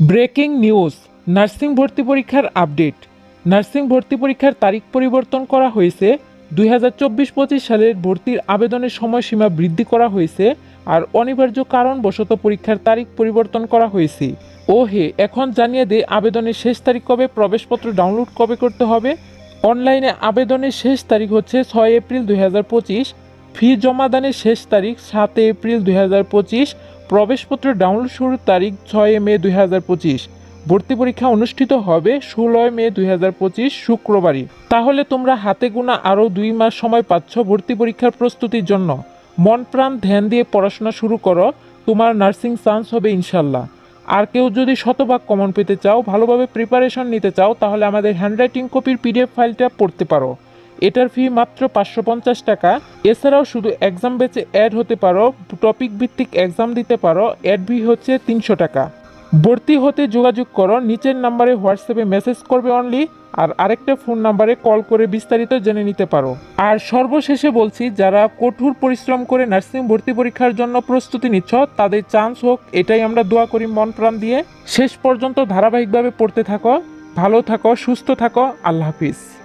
Breaking news, nursing ভর্তি পরীক্ষার update. Nursing ভর্তি পরীক্ষার তারিখ পরিবর্তন করা হয়েছে। দুই হাজার চব্বিশ পঁচিশ সালের ভর্তির আবেদনের সময়সীমা বৃদ্ধি করা হয়েছে আর অনিবার্য কারণবশত পরীক্ষার তারিখ পরিবর্তন করা হয়েছে। ও হে এখন জানিয়ে দে আবেদনের শেষ তারিখ কবে, প্রবেশপত্র ডাউনলোড কবে করতে হবে? অনলাইনে আবেদনের শেষ তারিখ হচ্ছে ছয় এপ্রিল দুই হাজার পঁচিশ। ফি জমাদানের শেষ তারিখ সাত এপ্রিল দুই হাজার পঁচিশ। প্রবেশপত্র ডাউনলোড শুরুর তারিখ ছয় মে দুই হাজার পঁচিশ। ভর্তি পরীক্ষা অনুষ্ঠিত হবে ষোলোই মে দুই হাজার পঁচিশ, শুক্রবারই। তাহলে তোমরা হাতে গোনা আরও দুই মাস সময় পাচ্ছ ভর্তি পরীক্ষার প্রস্তুতির জন্য। মন প্রাণ ধ্যান দিয়ে পড়াশোনা শুরু করো, তোমার নার্সিং চান্স হবে ইনশাল্লাহ। আর কেউ যদি শতভাগ কমন পেতে চাও, ভালোভাবে প্রিপারেশন নিতে চাও, তাহলে আমাদের হ্যান্ডরাইটিং কপির পিডিএফ ফাইলটা পড়তে পারো। এটার ফি মাত্র পাঁচশো পঞ্চাশ টাকা। এছাড়াও শুধু এক্সাম বেচে অ্যাড হতে পারো টপিক ভিত্তিক এক্সাম দিতে পারো অ্যাড ফি হচ্ছে তিনশো টাকা। ভর্তি হতে যোগাযোগ করো, নিচের নাম্বারে হোয়াটসঅ্যাপে মেসেজ করবে অনলি আর আরেকটা ফোন নাম্বারে কল করে বিস্তারিত জেনে নিতে পারো। আর সর্বশেষে বলছি, যারা কঠোর পরিশ্রম করে নার্সিং ভর্তি পরীক্ষার জন্য প্রস্তুতি নিচ্ছ, তাদের চান্স হোক, এটাই আমরা দোয়া করি মন প্রাণ দিয়ে। শেষ পর্যন্ত ধারাবাহিকভাবে পড়তে থাকো, ভালো থাকো, সুস্থ থাকো, আল্লাহ হাফিজ।